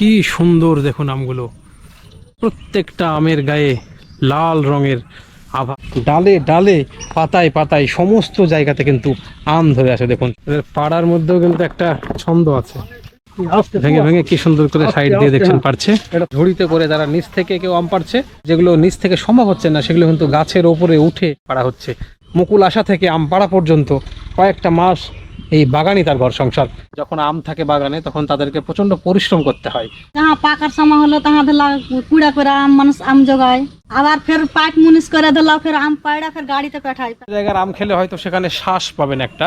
কি সুন্দর দেখুন আমগুলো। প্রত্যেকটা আমের গায়ে লাল রঙের আভা। ডালে ডালে পাতায় পাতায় সমস্ত জায়গাতে কিন্তু আম ধরে আছে দেখুন। পাড়ার মধ্যেও কিন্তু একটা ছন্দ আছে। ভেঙে ভেঙে কি সুন্দর করে সাইড দিয়ে দেখছেন পারছে এটা ঝুড়িতে করে যারা নিচ থেকে কেউ আম পারছে যেগুলো নিচ থেকে সম্ভব হচ্ছে না সেগুলো কিন্তু গাছের ওপরে উঠে পাড়া হচ্ছে। মুকুল আসা থেকে আম পাড়া পর্যন্ত কয়েকটা মাস এই বাগানই তার ঘর সংসার। যখন আম থাকে বাগানে তখন তাদেরকে প্রচণ্ড পরিশ্রম করতে হয়। যাহা পাকার সময় হলো তাহা ধরলা কুড়া করে আম মানুষ আম জোগায়। আবার ফের পাট মুনিশ করে ধরলা ফের আম পায়রা ফের গাড়িতে পাঠায়। জায়গার আম খেলে হয়তো সেখানে শ্বাস পাবেন একটা।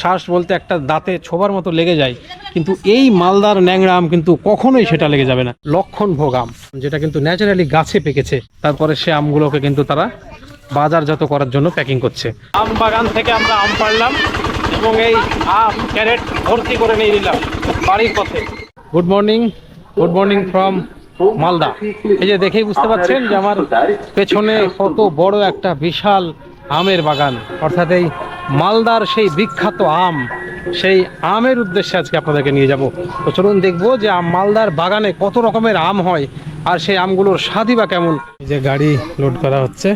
শ্বাস বলতে একটা দাঁতে ছোবার মতো লেগে যায়। কিন্তু এই মালদার ন্যাংরা আম কিন্তু কখনোই সেটা লেগে যাবে না। লক্ষণ ভোগ আম যেটা কিন্তু ন্যাচারালি গাছে পেকেছে। তারপরে সে আমগুলোকে কিন্তু তারা বাজারজাত করার জন্য প্যাকিং করছে। আম বাগান থেকে আমরা আম পারলাম এবং এই আম ক্যারেট ভর্তি করে নিয়ে নিলাম বাড়ির পথে। Good morning good morning from Malda এই যে দেখেই বুঝতে পারছেন যে আমার পেছনে কত বড় একটা বিশাল আমের বাগান। অর্থাৎ এই মালদার সেই বিখ্যাত আম, সেই আমের উদ্দেশ্যে আজকে আপনাদেরকে নিয়ে যাব। তো চলুন দেখব যে মালদার বাগানে কত রকমের আম হয় আর সেই আমগুলোর স্বাদই বা কেমন। এই যে গাড়ি লোড করা হচ্ছে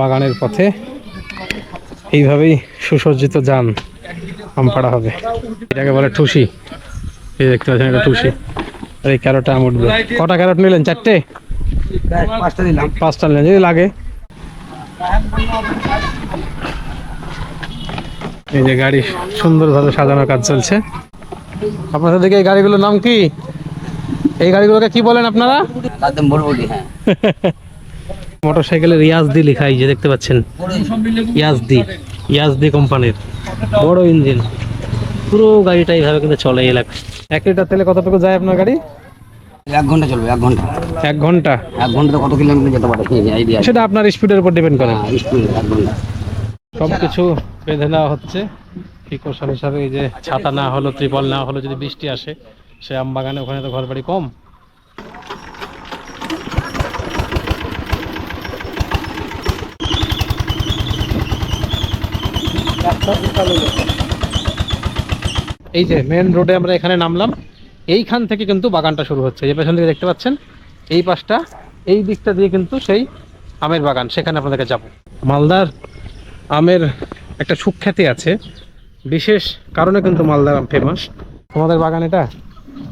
বাগানের পথে। এইভাবেই সুসজ্জিত যান। আম পাড়া হবে। এটাকে বলে ঠুসি। এই দেখতে পাচ্ছেন এটা টুসি আর এই ক্যারোটা আম উঠবে কটা ক্যারট নিলেন? চারটে? পাঁচটা দিলাম পাঁচটা নিলেন যদি লাগে। এই যে গাড়ি সুন্দরভাবে সাজানোর কাজ চলছে। আপনাদের দিকে এই গাড়িগুলোর নাম কি? এই গাড়িগুলোকে কি বলেন আপনারা? হ্যাঁ। মোটর সাইকেলের ইয়াজদি লেখা এই যে দেখতে পাচ্ছেন। ইয়াজদি। ইয়াজদি কোম্পানির বড় ইঞ্জিন পুরো গাড়িটা এইভাবে কিন্তু চলে এই এলাকায়। এক লিটার তেলে কতটুকু যায় আপনার গাড়ি? এক ঘণ্টা চলবে এক ঘণ্টা। এক ঘণ্টা? এক ঘন্টাতে কত কিলোমিটার যেতে পারে? আইডিয়া সেটা আপনার স্পিডের উপর ডিপেন্ড করে। এক ঘণ্টা। সব কিছু বেঁধে নেওয়া হচ্ছে। প্রিকশন হিসাবে এই যে ছাতা না হলো ত্রিপল না হলো যদি বৃষ্টি আসে সে আম বাগানে ওখানে তো ঘর বাড়ি কম। এই যে মেন রোডে আমরা এখানে নামলাম। এইখান থেকে কিন্তু বাগানটা শুরু হচ্ছে। যে পেছন দিকে দেখতে পাচ্ছেন? এই পাশটা এই দিকটা দিয়ে কিন্তু সেই আমের বাগান। সেখানে আপনাদেরকে যাব। মালদার আমের একটা সুখ্যাতি আছে। বিশেষ কারণে কিন্তু মালদার আম ফেমাস তোমাদের বাগান এটা?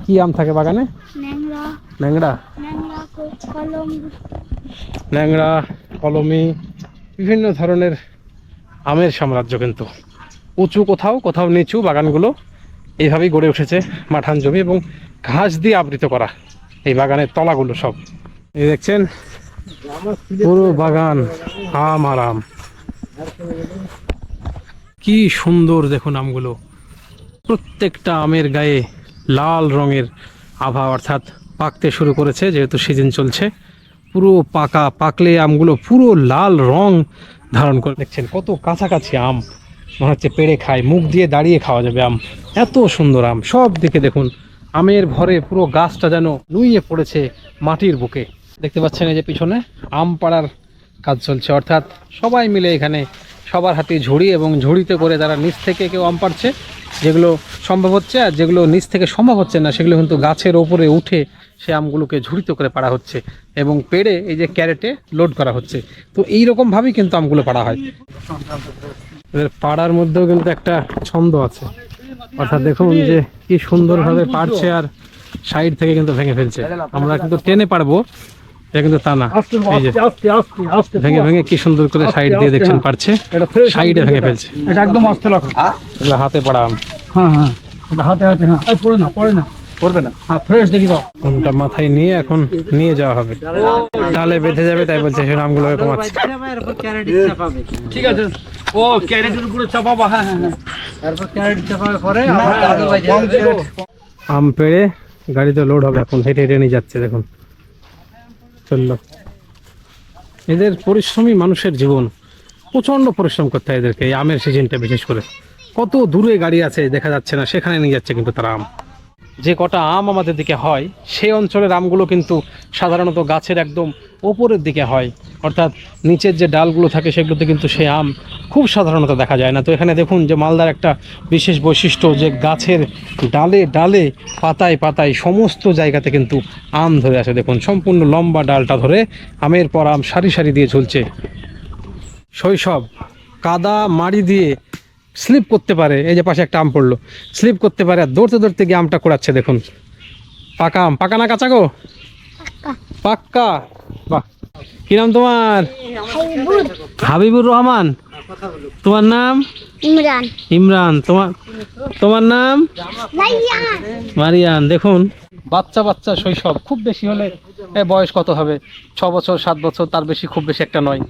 কি আম থাকে বাগানে? ন্যাংরা। ন্যাংরা কলমি বিভিন্ন ধরনের আমের সাম্রাজ্য কিন্তু। উঁচু কোথাও কোথাও নিচু বাগানগুলো এইভাবেই গড়ে উঠেছে মাঠান জমি এবং ঘাস দিয়ে আবৃত করা এই বাগানের তলাগুলো সব। এই দেখছেন? পুরো বাগান, আম আর আম। কি সুন্দর দেখুন আমগুলো। প্রত্যেকটা আমের গায়ে লাল রঙের আভা অর্থাৎ পাকতে শুরু করেছে, যেহেতু সিজন চলছে। পুরো পাকা, পাকলে আমগুলো পুরো লাল রং ধারণ করে। দেখছেন, কত কাছাকাছি আম, মনে হচ্ছে পেড়ে খায়, মুখ দিয়ে দাঁড়িয়ে খাওয়া যাবে আম। এত সুন্দর আম, সব দিকে দেখুন, আমের ভরে পুরো গাছটা যেন নুইয়ে পড়েছে মাটির বুকে। দেখতে পাচ্ছেন এই যে পিছনে আম পাড়ার কাজ চলছে। অর্থাৎ সবাই মিলে এখানে সবার হাতে ঝুড়ি এবং ঝুড়িতে করে যারা নিচ থেকে কেউ আম পাড়ছে, যেগুলো সম্ভব হচ্ছে আর যেগুলো নিচ থেকে সম্ভব হচ্ছে না, সেগুলো কিন্তু গাছের ওপরে উঠে সে আমগুলোকে ঝুড়িতে করে পাড়া হচ্ছে এবং পেড়ে এই যে ক্যারেটে লোড করা হচ্ছে। তো এই রকমভাবেই কিন্তু আমগুলো পাড়া হয়। এদের পাড়ার মধ্যেও কিন্তু একটা ছন্দ আছে। অর্থাৎ দেখুন যে কি সুন্দরভাবে পারছে আর সাইড থেকে কিন্তু ভেঙে ফেলছে। আমরা কিন্তু টেনে পারব এটা কিন্তু তা না। এই যে ভেঙে ভেঙে কি সুন্দর করে সাইড দিয়ে দেখছেন পারছে সাইডে ভেঙে ফেলছে। এটা একদম আস্তে রাখো। হাতে পড়া আম। হ্যাঁ হ্যাঁ। হাতে হাতে হ্যাঁ। পড়ে না পড়ে না। করবে না। হ্যাঁ ফ্রেশ দেখি দাও। আমটা মাথায় নিয়ে এখন নিয়ে যাওয়া হবে। ডালে বেঁধে যাবে তাই বলছে সে আমগুলো কমাচ্ছে ঠিক আছে। ও ক্যারেটের উপরে চাপাবা হ্যাঁ হ্যাঁ হ্যাঁ। তারপর ক্যারেট চাপাবে পরে আম পেড়ে গাড়িতে লোড হবে এখন হেঁটে হেঁটে নিয়ে যাচ্ছে দেখুন। চলল। এদের পরিশ্রমী মানুষের জীবন। প্রচণ্ড পরিশ্রম করতে হয় এদেরকে এই আমের সিজনটা বিশেষ করে। কত দূরে গাড়ি আছে দেখা যাচ্ছে না সেখানে নিয়ে যাচ্ছে কিন্তু তারা আম। যে কটা আম আমাদের দিকে হয়, সেই অঞ্চলের আমগুলো কিন্তু সাধারণত গাছের একদম ওপরের দিকে হয়। অর্থাৎ নিচের যে ডালগুলো থাকে, সেগুলোতে কিন্তু সেই আম খুব সাধারণত দেখা যায় না। তো এখানে দেখুন যে মালদার একটা বিশেষ বৈশিষ্ট্য যে গাছের ডালে ডালে, পাতায় পাতায় সমস্ত জায়গাতে কিন্তু আম ধরে আছে দেখুন, সম্পূর্ণ লম্বা ডালটা ধরে আমের পর আম সারি সারি দিয়ে ঝুলছে। শৈশব, কাদা, মাড়ি দিয়ে স্লিপ করতে পারে এই যে পাশে একটা আম পড়ল স্লিপ করতে পারে আর দৌড়তে দৌড়তে গিয়ে আমটা কোড়াচ্ছে দেখুন। পাকা আম পাকা না কাঁচা গো? পাক্কা বাহ কি নাম তোমার? হাবিবুর। রহমান। তোমার নাম? ইমরান। ইমরান তোমার তোমার নাম? মারিয়ান দেখুন। বাচ্চা বাচ্চা শৈশব খুব বেশি হলে বয়স কত হবে? ছ বছর সাত বছর তার বেশি খুব বেশি একটা নয়।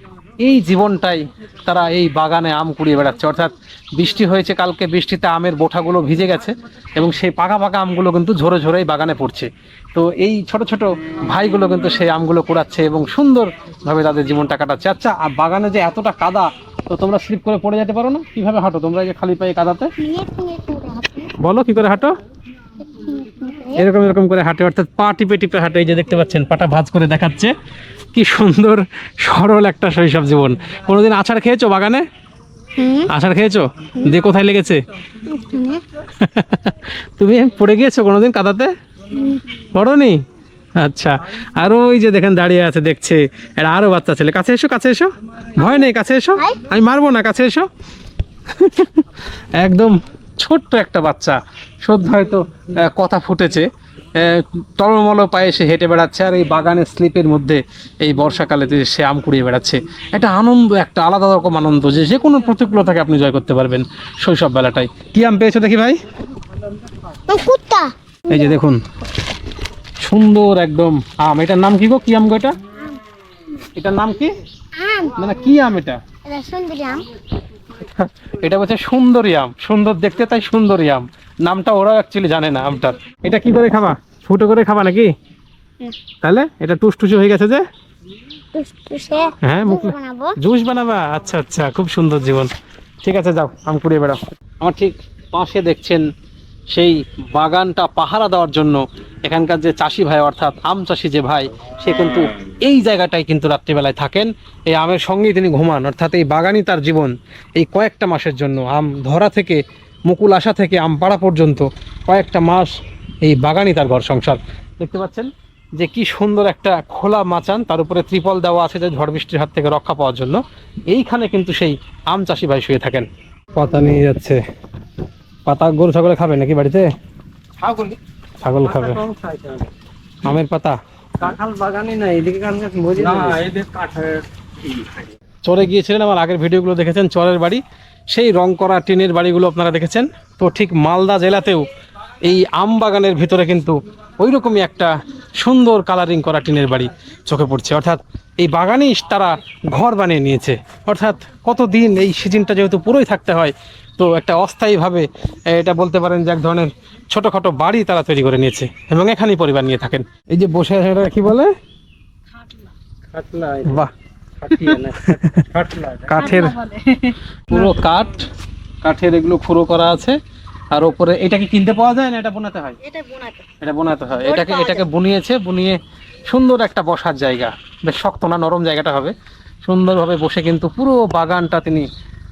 এই জীবনটাই তারা এই বাগানে আম কুড়িয়ে বেড়াচ্ছে। অর্থাৎ বৃষ্টি হয়েছে কালকে বৃষ্টিতে আমের বোঠাগুলো ভিজে গেছে এবং সেই পাকা পাকা আমগুলো কিন্তু ঝরে ঝরেই বাগানে পড়ছে। তো এই ছোট ছোট ভাইগুলো কিন্তু সেই আমগুলো কুড়াচ্ছে এবং সুন্দরভাবে তাদের জীবনটা কাটাচ্ছে। আচ্ছা আর বাগানে যে এতটা কাদা তো তোমরা স্লিপ করে পড়ে যেতে পারো না? কীভাবে হাঁটো? তোমরা এই যে খালি পায়ে কাদাতে? বলো কি করে হাঁটো? এরকম এরকম করে হাঁটে অর্থাৎ পা টিপে টিপে হাঁটে এই যে দেখতে পাচ্ছেন পাটা ভাঁজ করে দেখাচ্ছে। কি সুন্দর সরল একটা শৈশব জীবন। কোনোদিন আচার খেয়েছো বাগানে? আচার খেয়েছো? দিয়ে কোথায় লেগেছে? তুমি পড়ে গিয়েছো কোনোদিন কাদাতে? পড়নি? আচ্ছা আর ওই যে দেখেন দাঁড়িয়ে আছে দেখছে এটা আরও বাচ্চা ছেলে। কাছে এসো কাছে এসো। ভয় নেই কাছে এসো। আমি মারবো না কাছে এসো। একদম ছোট্ট একটা বাচ্চা। সদ্য হয়তো কথা ফুটেছে। টলমল পায়ে সে হেঁটে বেড়াচ্ছে আর এই বাগানের স্লিপের মধ্যে এই বর্ষাকালে যে সে আম কুড়িয়ে বেড়াচ্ছে। একটা আনন্দ একটা আলাদা রকম আনন্দ যে যে কোনো প্রতিকূলতাকে আপনি জয় করতে পারবেন শৈশব বেলাটাই কি আম পেয়েছ দেখি ভাই? এই যে দেখুন সুন্দর একদম আম। এটার নাম কি গো? কি আম গো এটা? এটার নাম কি? মানে কি আম এটা? এটা সুন্দরী আম। এটা বলছে সুন্দরী আম। সুন্দর দেখতে তাই সুন্দরী আম। নামটা ওরাও অ্যাকচুয়ালি জানে না আমটার। এটা কি করে খাবা? ফুটো করে খাবা নাকি? হুম। তাহলে এটা টুসটুসে হয়ে গেছে যে? হ্যাঁ মুখ জুস বানাবা? আচ্ছা আচ্ছা খুব সুন্দর জীবন। ঠিক আছে যাও আম কুড়িয়ে বেড়াও। আমার ঠিক পাশে দেখছেন সেই বাগানটা পাহারা দেওয়ার জন্য এখানকার যে চাষি ভাই অর্থাৎ আম চাষি যে ভাই, সে কিন্তু এই জায়গাটায় কিন্তু রাত্রিবেলায় থাকেন। এই আমের সঙ্গেই তিনি ঘুমান। অর্থাৎ এই বাগানই তার জীবন। এই কয়েকটা মাসের জন্য আম ধরা থেকে, মুকুল আসা থেকে, আম পাড়া পর্যন্ত কয়েকটা মাস এই বাগানই তার ঘর সংসার। দেখতে পাচ্ছেন যে কি সুন্দর একটা খোলা মাচান, তার উপরে ত্রিপল দেওয়া আছে যে ঝড় বৃষ্টির হাত থেকে রক্ষা পাওয়ার জন্য। এইখানে কিন্তু সেই আম চাষি ভাই শুয়ে থাকেন। পাতা নিয়ে যাচ্ছে। পাতা গরু ছাগলে খাবে নাকি বাড়িতে? ছাগল। খাবে। আমের পাতা? কাঁঠাল বাগানে না এদিকে চরে গিয়েছিলেন আমার আগের ভিডিওগুলো দেখেছেন চরের বাড়ি। সেই রং করা টিনের বাড়িগুলো আপনারা দেখেছেন। তো ঠিক মালদা জেলাতেও এই আম বাগানের ভিতরে কিন্তু ওই রকমই একটা সুন্দর কালারিং করা টিনের বাড়ি চোখে পড়ছে। অর্থাৎ এই বাগানেই তারা ঘর বানিয়ে নিয়েছে। অর্থাৎ কতদিন এই সিজনটা যেহেতু পুরোই থাকতে হয় তো একটা অস্থায়ীভাবে এটা বলতে পারেন যে এক ধরনের ছোটোখাটো বাড়ি তারা তৈরি করে নিয়েছে এবং এখানেই পরিবার নিয়ে থাকেন। এই যে বসে আছে এটা কি বলে? বাহ। কাঠের। পুরো কাঠ কাঠের এগুলো খুঁড়ো করা আছে। আর ওপরে এটাকে কিনতে পাওয়া যায় না এটা বোনাতে হয়? এটা বোনাতে। হয়। এটাকে এটাকে বুনিয়েছে বুনিয়ে সুন্দর একটা বসার জায়গা। বেশ শক্ত না নরম জায়গাটা হবে। সুন্দরভাবে বসে কিন্তু পুরো বাগানটা তিনি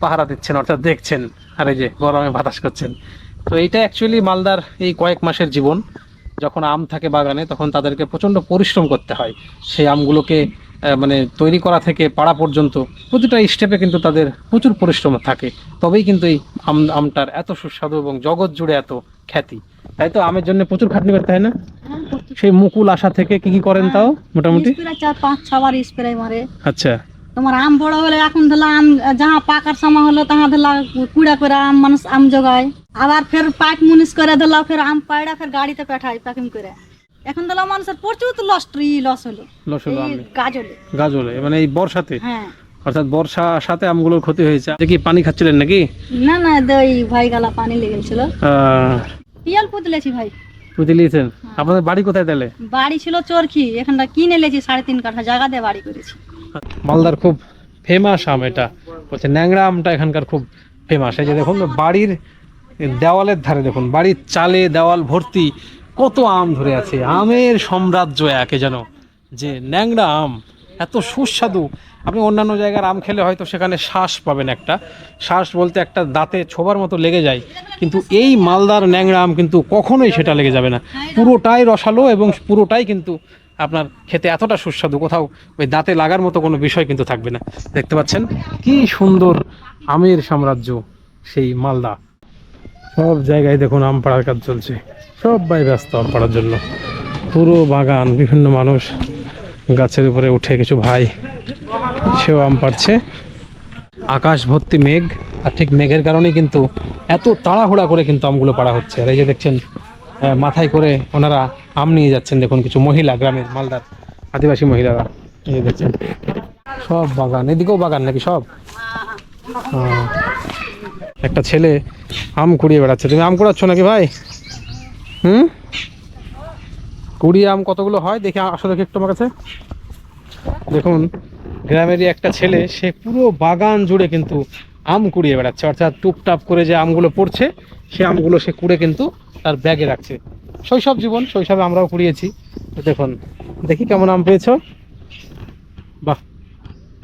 পাহারা দিচ্ছেন অর্থাৎ দেখছেন। আর এই যে গরমে বাতাস করছেন। তো এইটা অ্যাকচুয়ালি মালদার এই কয়েক মাসের জীবন। যখন আম থাকে বাগানে তখন তাদেরকে প্রচণ্ড পরিশ্রম করতে হয়। সেই আমগুলোকে মানে তৈরি করা থেকে পাড়া পর্যন্ত প্রতিটা স্টেপে কিন্তু তাদের প্রচুর পরিশ্রম থাকে। তবেই কিন্তু এই আম আমটার এত সুস্বাদু এবং জগৎ জুড়ে এত খ্যাতি। তাই তো আমের জন্য প্রচুর খাটনি করতে হয় না? সেই মুকুল আসা থেকে কি কি করেন তাও মোটামুটি? পাঁচ ছবার স্প্রে মারে। আচ্ছা। তোমার আম বড় হলে এখন ধরলা আম যাহা পাকার সময় হলো তাহা ধরলা কুড়া করে আম মানুষ আম জোগায়। আবার ফের পাইক মুনিশ করে ধরলা ফের আম পায়রা ফের গাড়িতে পাঠায় প্যাকিং করে। এখন ধরলা মানুষের প্রচুর লস লস হলো। লস হলো গাজলে। গাজলে মানে এই বর্ষাতে? হ্যাঁ। অর্থাৎ বর্ষা সাথে আমগুলোর ক্ষতি হয়েছে। দেখি পানি খাচ্ছিলেন নাকি? না না ওই ভাই গালা পানি লেগেছিল পিয়াল পুতলেছি ভাই। পুঁতে নিয়েছেন আপনাদের বাড়ি কোথায় তাহলে? বাড়ি ছিল চরকি এখানটা কিনে লেছি সাড়ে তিন কাঠা জায়গা দিয়ে বাড়ি করেছি। মালদার খুব ফেমাস আম এটা। বলছে ন্যাংরা আমটা এখানকার খুব ফেমাস এই যে দেখুন, বাড়ির দেওয়ালের ধারে দেখুন, বাড়ির চালে দেওয়াল ভর্তি, কত আম ধরে আছে। আমের সাম্রাজ্য একে যেন, যে ন্যাংরা আম, এত সুস্বাদু। আপনি অন্যান্য জায়গার আম খেলে হয়তো সেখানে শ্বাস পাবেন একটা। শ্বাস বলতে একটা দাঁতে ছোবার মতো লেগে যায়। কিন্তু এই মালদার ন্যাংরা আম কিন্তু কখনোই সেটা লেগে যাবে না। পুরোটাই রসালো এবং পুরোটাই কিন্তু আপনার খেতে এতটা সুস্বাদু, কোথাও ওই দাঁতে লাগার মতো কোনো বিষয় কিন্তু থাকবে না। দেখতে পাচ্ছেন, কি সুন্দর আমের সাম্রাজ্য সেই মালদা। সব জায়গায় দেখুন আম পাড়ার কাজ চলছে। সবাই ব্যস্ত আম পাড়ার জন্য। পুরো বাগান, বিভিন্ন মানুষ গাছের উপরে উঠে কিছু ভাই, সেও আম পাড়ছে। আকাশ ভর্তি মেঘ, আর ঠিক মেঘের কারণেই কিন্তু এত তাড়াহুড়া করে কিন্তু আমগুলো পাড়া হচ্ছে। আর এই যে দেখছেন মাথায় করে ওনারা আম নিয়ে যাচ্ছেন দেখুন কিছু মহিলা গ্রামের মালদার আদিবাসী মহিলারা। এই যে দেখছেন, সব বাগান, এদিকেও বাগান নাকি সব? একটা ছেলে আম কুড়িয়ে বেড়াচ্ছে। তুমি আম কুড়াচ্ছ নাকি ভাই? হুম? কুড়িয়ে আম কতগুলো হয়? দেখে, আসো দেখি একটু আমার কাছে। দেখুন, গ্রামেরই একটা ছেলে, সে পুরো বাগান জুড়ে কিন্তু আম কুড়িয়ে বেড়াচ্ছে। অর্থাৎ টুপটাপ করে যে আমগুলো পড়ছে, সে আমগুলো সে কুড়ে কিন্তু তার ব্যাগে রাখছে। শৈশব জীবন শৈশবে আমরাও কুড়িয়েছি দেখুন দেখি কেমন আম পেয়েছ। বাহ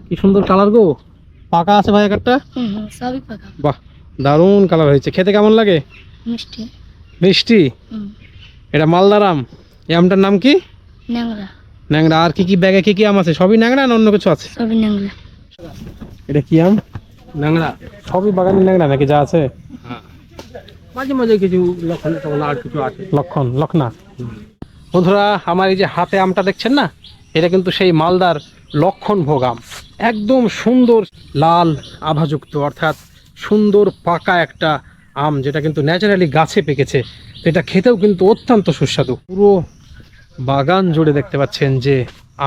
কি সুন্দর কালার গো। পাকা আছে ভাই একটা সবই পাকা। বাহ দারুণ কালার হয়েছে। খেতে কেমন লাগে? মিষ্টি। মিষ্টি? এটা মালদার আম। এই আমটার নাম কি? ন্যাংরা। ন্যাংরা। আর কি কি ব্যাগে কি কি আম আছে? সবই ন্যাংরা না অন্য কিছু আছে? সবই ন্যাংরা। এটা কি আম? ন্যাংরা। সবই বাগানে ন্যাংরা নাকি যা আছে? মাঝে মাঝে কিছু লক্ষণ তখন আর কিছু আছে। লক্ষণ লক্ষণা বন্ধুরা, আমার এই যে হাতে আমটা দেখছেন না? এটা কিন্তু সেই মালদার লক্ষণ ভোগ আম। একদম সুন্দর লাল আভাযুক্ত, অর্থাৎ সুন্দর পাকা একটা আম, যেটা কিন্তু ন্যাচারালি গাছে পেকেছে। তো এটা খেতেও কিন্তু অত্যন্ত সুস্বাদু। পুরো বাগান জুড়ে দেখতে পাচ্ছেন যে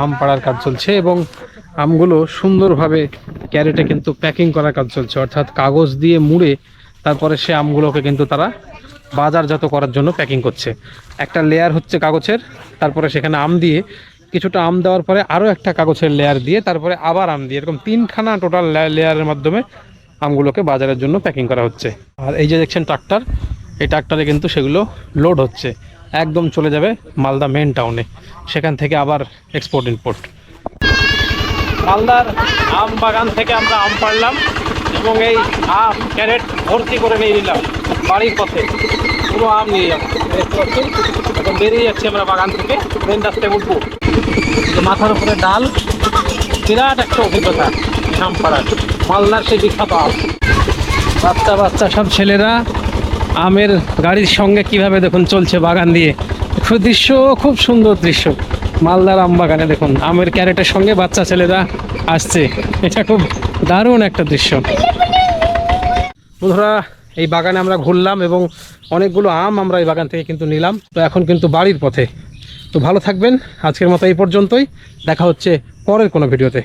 আম পাড়ার কাজ চলছে এবং আমগুলো সুন্দরভাবে ক্যারেটে কিন্তু প্যাকিং করার কাজ চলছে। অর্থাৎ কাগজ দিয়ে মুড়ে তারপরে সে আমগুলোকে কিন্তু তারা বাজারজাত করার জন্য প্যাকিং করছে। একটা লেয়ার হচ্ছে কাগজের, তারপরে সেখানে আম দিয়ে কিছুটা আম দেওয়ার পরে আরও একটা কাগজের লেয়ার দিয়ে তারপরে আবার আম দিয়ে, এরকম তিনখানা টোটাল লেয়ারের মাধ্যমে আমগুলোকে বাজারের জন্য প্যাকিং করা হচ্ছে। আর এই যে দেখছেন ট্রাক্টর এই ট্রাক্টরে কিন্তু সেগুলো লোড হচ্ছে। একদম চলে যাবে মালদা মেন টাউনে সেখান থেকে আবার এক্সপোর্ট ইম্পোর্ট মালদার আম বাগান থেকে আমরা আম পাড়লাম এবং এই আম ক্যারেট ভর্তি করে নিয়ে নিলাম বাড়ির পথে। পুরো আম নিয়ে যাব। এখন বেরিয়ে যাচ্ছি আমরা বাগান থেকে। মেন রাস্তায় উঠবো। মাথার উপরে ডাল। বিরাট একটা অভিজ্ঞতা আম পাড়ার। মালদার সেই বিখ্যাত আম। বাচ্চা বাচ্চা সব ছেলেরা আমের গাড়ির সঙ্গে কীভাবে দেখুন চলছে বাগান দিয়ে। দৃশ্য, খুব সুন্দর দৃশ্য। মালদার আম বাগানে দেখুন, আমের ক্যারেটের সঙ্গে বাচ্চা ছেলেরা আসছে। এটা খুব দারুণ একটা দৃশ্য। বন্ধুরা, এই বাগানে আমরা ঘুরলাম এবং অনেকগুলো আম আমরা এই বাগান থেকে কিন্তু নিলাম। তো এখন কিন্তু বাড়ির পথে। তো ভালো থাকবেন। আজকের মতো এই পর্যন্তই। দেখা হচ্ছে পরের কোনো ভিডিওতে।